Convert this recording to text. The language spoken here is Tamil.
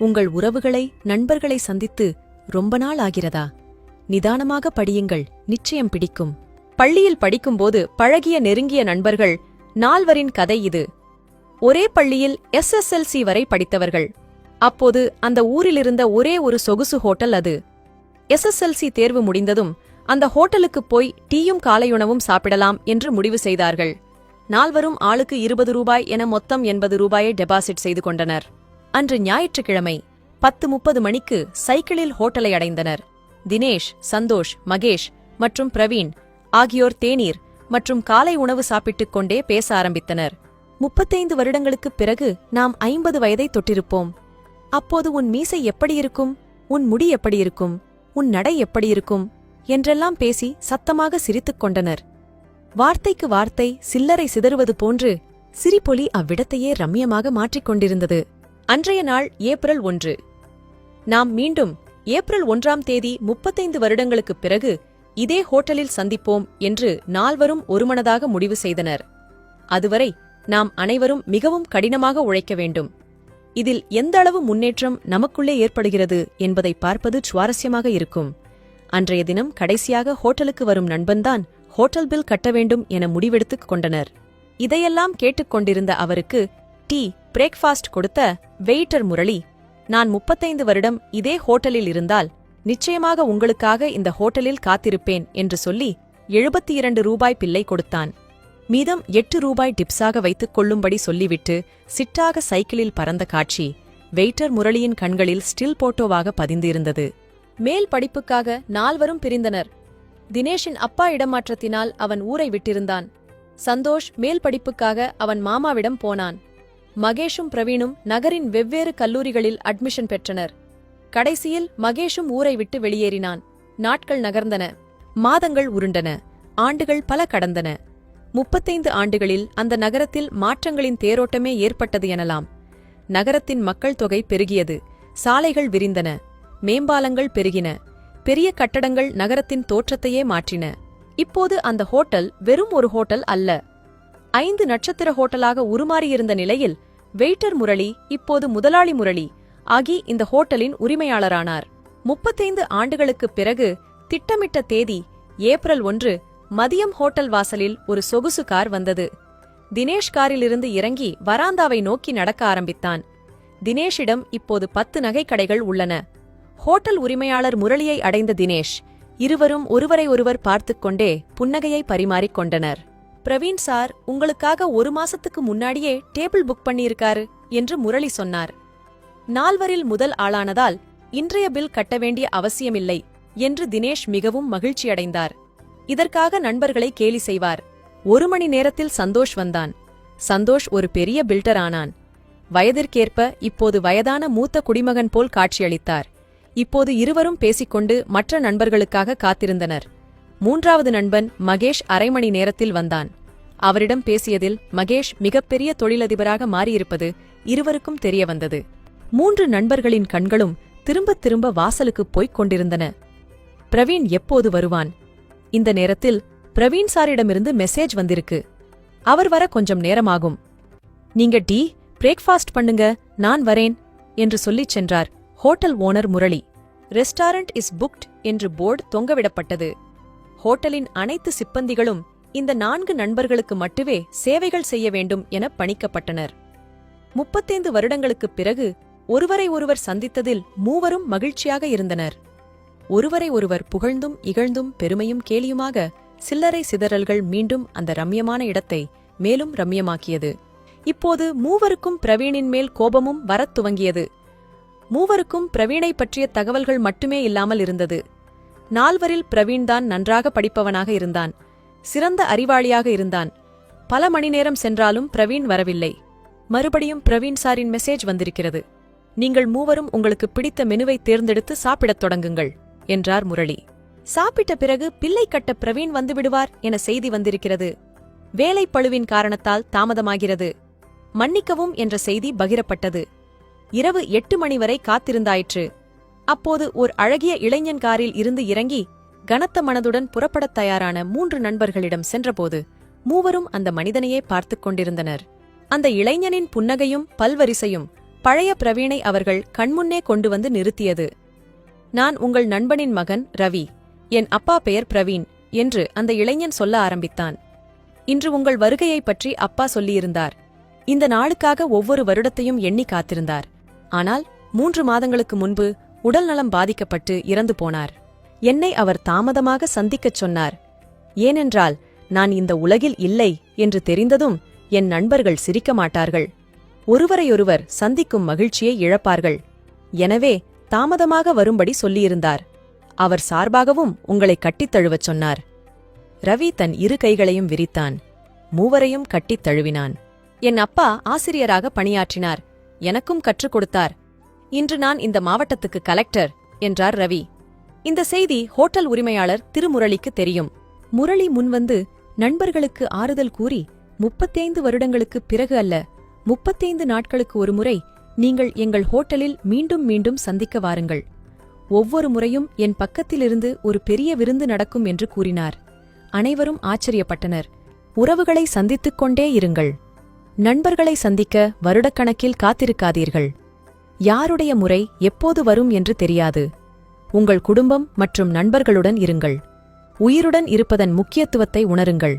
உங்கள் உறவுகளை நண்பர்களை சந்தித்து ரொம்ப நாள் ஆகிறதா? நிதானமாக படியுங்கள் நிச்சயம் பிடிக்கும். பள்ளியில் படிக்கும்போது பழகிய நெருங்கிய நண்பர்கள் நால்வரின் கதை இது. ஒரே பள்ளியில் எஸ்எஸ்எல்சி வரை படித்தவர்கள். அப்போது அந்த ஊரிலிருந்த ஒரே ஒரு சொகுசு ஹோட்டல் அது. எஸ்எஸ்எல்சி தேர்வு முடிந்ததும் அந்த ஹோட்டலுக்குப் போய் டீயும் காலையுணவும் சாப்பிடலாம் என்று முடிவு செய்தார்கள். நால்வரும் ஆளுக்கு இருபது ரூபாய் என மொத்தம் எண்பது ரூபாயை டெபாசிட் செய்து கொண்டனர். அன்று ஞாயிற்றுக்கிழமை பத்து முப்பது மணிக்கு சைக்கிளில் ஹோட்டலை அடைந்தனர். தினேஷ் சந்தோஷ் மகேஷ் மற்றும் பிரவீன் ஆகியோர் தேநீர் மற்றும் காலை உணவு சாப்பிட்டுக் கொண்டே பேச ஆரம்பித்தனர். முப்பத்தைந்து வருடங்களுக்குப் பிறகு நாம் ஐம்பது வயதை தொட்டிருப்போம். அப்போது உன் மீசை எப்படி இருக்கும்? உன் முடி எப்படி இருக்கும்? உன் நடை எப்படி இருக்கும்? என்றெல்லாம் பேசி சத்தமாக சிரித்துக் கொண்டனர். வார்த்தைக்கு வார்த்தை சில்லறை சிதறுவது போன்று சிரிப்பொலி அவ்விடத்தையே ரம்யமாக மாற்றிக் கொண்டிருந்தது. அன்றைய நாள் ஏப்ரல் ஒன்று. நாம் மீண்டும் ஏப்ரல் ஒன்றாம் தேதி முப்பத்தைந்து வருடங்களுக்குப் பிறகு இதே ஹோட்டலில் சந்திப்போம் என்று நால்வரும் ஒருமனதாக முடிவு செய்தனர். அதுவரை நாம் அனைவரும் மிகவும் கடினமாக உழைக்க வேண்டும். இதில் எந்த அளவு முன்னேற்றம் நமக்குள்ளே ஏற்படுகிறது என்பதை பார்ப்பது சுவாரஸ்யமாக இருக்கும். அன்றைய தினம் கடைசியாக ஹோட்டலுக்கு வரும் நண்பன்தான் ஹோட்டல் பில் கட்ட வேண்டும் என முடிவெடுத்துக் கொண்டனர். இதையெல்லாம் கேட்டுக்கொண்டிருந்த அவருக்கு டீ பிரேக்ஃபாஸ்ட் கொடுத்த வெயிட்டர் முரளி நான் முப்பத்தைந்து வருடம் இதே ஹோட்டலில் இருந்தால் நிச்சயமாக உங்களுக்காக இந்த ஹோட்டலில் காத்திருப்பேன் என்று சொல்லி எழுபத்தி இரண்டு ரூபாய் பிள்ளை கொடுத்தான். மீதம் எட்டு ரூபாய் டிப்ஸாக வைத்துக் கொள்ளும்படி சொல்லிவிட்டு சிட்டாக சைக்கிளில் பறந்த காட்சி வெயிட்டர் முரளியின் கண்களில் ஸ்டில் போட்டோவாக பதிந்திருந்தது. மேல் படிப்புக்காக நால்வரும் பிரிந்தனர். தினேஷின் அப்பா இடமாற்றத்தினால் அவன் ஊரை விட்டிருந்தான். சந்தோஷ் மேல் படிப்புக்காக அவன் மாமாவிடம் போனான். மகேஷும் பிரவீனும் நகரின் வெவ்வேறு கல்லூரிகளில் அட்மிஷன் பெற்றனர். கடைசியில் மகேஷும் ஊரை விட்டு வெளியேறினான். நாட்கள் நகர்ந்தன. மாதங்கள் உருண்டன. ஆண்டுகள் பல கடந்தன. முப்பத்தைந்து ஆண்டுகளில் அந்த நகரத்தில் மாற்றங்களின் தேரோட்டமே ஏற்பட்டது எனலாம். நகரத்தின் மக்கள் தொகை பெருகியது. சாலைகள் விரிந்தன. மேம்பாலங்கள் பெருகின. பெரிய கட்டடங்கள் நகரத்தின் தோற்றத்தையே மாற்றின. இப்போது அந்த ஹோட்டல் வெறும் ஒரு ஹோட்டல் அல்ல. ஐந்து நட்சத்திர ஹோட்டலாக உருமாறியிருந்த நிலையில் வெயிட்டர் முரளி இப்போது முதலாளி முரளி ஆகி இந்த ஹோட்டலின் உரிமையாளரானார். முப்பத்தைந்து ஆண்டுகளுக்குப் பிறகு திட்டமிட்ட தேதி ஏப்ரல் ஒன்று மதியம் ஹோட்டல் வாசலில் ஒரு சொகுசு கார் வந்தது. தினேஷ் காரிலிருந்து இறங்கி வராந்தாவை நோக்கி நடக்க ஆரம்பித்தான். தினேஷிடம் இப்போது பத்து நகைக்கடைகள் உள்ளன. ஹோட்டல் உரிமையாளர் முரளியை அடைந்த தினேஷ் இருவரும் ஒருவரை ஒருவர் பார்த்துக் கொண்டே புன்னகையை பரிமாறிக் கொண்டனர். பிரவீன் சார் உங்களுக்காக ஒரு மாசத்துக்கு முன்னாடியே டேபிள் புக் பண்ணியிருக்காரு என்று முரளி சொன்னார். நால்வரில் முதல் ஆளானதால் இன்றைய பில் கட்ட வேண்டிய அவசியமில்லை என்று தினேஷ் மிகவும் மகிழ்ச்சியடைந்தார் இதற்காக நண்பர்களை கேலி செய்வார். ஒரு மணி நேரத்தில் சந்தோஷ் வந்தான். சந்தோஷ் ஒரு பெரிய பில்டர் ஆனான். வயதிற்கேற்ப இப்போது வயதான மூத்த குடிமகன் போல் காட்சியளித்தார். இப்போது இருவரும் பேசிக்கொண்டு மற்ற நண்பர்களுக்காக காத்திருந்தனர். மூன்றாவது நண்பன் மகேஷ் அரை மணி நேரத்தில் வந்தான். அவரிடம் பேசியதில் மகேஷ் மிகப்பெரிய தொழிலதிபராக மாறியிருப்பது இருவருக்கும் தெரிய வந்தது. மூன்று நண்பர்களின் கண்களும் திரும்பத் திரும்ப வாசலுக்குப் போய்க் கொண்டிருந்தன. பிரவீன் எப்போது வருவான்? இந்த நேரத்தில் பிரவீன் சாரிடமிருந்து மெசேஜ் வந்திருக்கு. அவர் வர கொஞ்சம் நேரமாகும். நீங்க டீ பிரேக்ஃபாஸ்ட் பண்ணுங்க நான் வரேன் என்று சொல்லிச் சென்றார் hotel owner Murali. Restaurant is booked என்று போர்டு தொங்கவிடப்பட்டது. ஹோட்டலின் அனைத்து சிப்பந்திகளும் இந்த நான்கு நண்பர்களுக்கு மட்டுமே சேவைகள் செய்ய வேண்டும் என பணிக்கப்பட்டனர். முப்பத்தைந்து வருடங்களுக்குப் பிறகு ஒருவரை ஒருவர் சந்தித்ததில் மூவரும் மகிழ்ச்சியாக இருந்தனர். ஒருவரை ஒருவர் புகழ்ந்தும் இகழ்ந்தும் பெருமையும் கேலியுமாக சில்லறை சிதறல்கள் மீண்டும் அந்த ரம்யமான இடத்தை மேலும் ரம்யமாக்கியது. இப்போது மூவருக்கும் பிரவீனின் மேல் கோபமும் வரத் துவங்கியது. மூவருக்கும் பிரவீனை பற்றிய தகவல்கள் மட்டுமே இல்லாமல் இருந்தது. நால்வரில் பிரவீன்தான் நன்றாக படிப்பவனாக இருந்தான். சிறந்த அறிவாளியாக இருந்தான். பல மணி நேரம் சென்றாலும் பிரவீன் வரவில்லை. மறுபடியும் பிரவீன் சாரின் மெசேஜ் வந்திருக்கிறது. நீங்கள் மூவரும் உங்களுக்கு பிடித்த மெனுவை தேர்ந்தெடுத்து சாப்பிடத் தொடங்குங்கள் என்றார் முரளி. சாப்பிட்ட பிறகு பிள்ளை கட்ட பிரவீன் வந்துவிடுவார் என செய்தி வந்திருக்கிறது. வேலை பழுவின் காரணத்தால் தாமதமாகிறது. மன்னிக்கவும் என்ற செய்தி பகிரப்பட்டது. இரவு எட்டு மணி வரை காத்திருந்தாயிற்று. அப்போது ஒரு அழகிய இளைஞன் காரில் இருந்து இறங்கி கனத்த மனதுடன் புறப்படத் தயாரான மூன்று நண்பர்களிடம் சென்றபோது மூவரும் அந்த மனிதனையே பார்த்துக் கொண்டிருந்தனர். அந்த இளைஞனின் புன்னகையும் பல்வரிசையும் பழைய பிரவீணை அவர்கள் கண்முன்னே கொண்டு வந்து நிறுத்தியது. நான் உங்கள் நண்பனின் மகன் ரவி. என் அப்பா பெயர் பிரவீன் என்று அந்த இளைஞன் சொல்ல ஆரம்பித்தான். இன்று உங்கள் வருகையைப் பற்றி அப்பா சொல்லியிருந்தார். இந்த நாளுக்காக ஒவ்வொரு வருடத்தையும் எண்ணி காத்திருந்தார். ஆனால் மூன்று மாதங்களுக்கு முன்பு உடல்நலம் பாதிக்கப்பட்டு இறந்து போனார். என்னை அவர் தாமதமாக சந்திக்கச் சொன்னார். ஏனென்றால் நான் இந்த உலகில் இல்லை என்று தெரிந்ததும் என் நண்பர்கள் சிரிக்க மாட்டார்கள். ஒருவரையொருவர் சந்திக்கும் மகிழ்ச்சியை இழப்பார்கள். எனவே தாமதமாக வரும்படி சொல்லியிருந்தார். அவர் சார்பாகவும் உங்களை கட்டித் தழுவச் சொன்னார். ரவி தன் இரு கைகளையும் விரித்தான். மூவரையும் கட்டித் தழுவினான். என் அப்பா ஆசிரியராக பணியாற்றினார். எனக்கும் கற்றுக் கொடுத்தார். இன்று நான் இந்த மாவட்டத்துக்கு கலெக்டர் என்றார் ரவி. இந்த செய்தி ஹோட்டல் உரிமையாளர் திருமுரளிக்கு தெரியும். முரளி முன்வந்து நண்பர்களுக்கு ஆறுதல் கூறி முப்பத்தைந்து வருடங்களுக்குப் பிறகு அல்ல முப்பத்தைந்து நாட்களுக்கு ஒருமுறை நீங்கள் எங்கள் ஹோட்டலில் மீண்டும் மீண்டும் சந்திக்க வாருங்கள். ஒவ்வொரு முறையும் என் பக்கத்திலிருந்து ஒரு பெரிய விருந்து நடக்கும் என்று கூறினார். அனைவரும் ஆச்சரியப்பட்டனர். உறவுகளை சந்தித்துக் கொண்டே இருங்கள். நண்பர்களை சந்திக்க வருடக்கணக்கில் காத்திருக்காதீர்கள். யாருடைய முறை எப்போது வரும் என்று தெரியாது. உங்கள் குடும்பம் மற்றும் நண்பர்களுடன் இருங்கள். உயிருடன் இருப்பதன் முக்கியத்துவத்தை உணருங்கள்.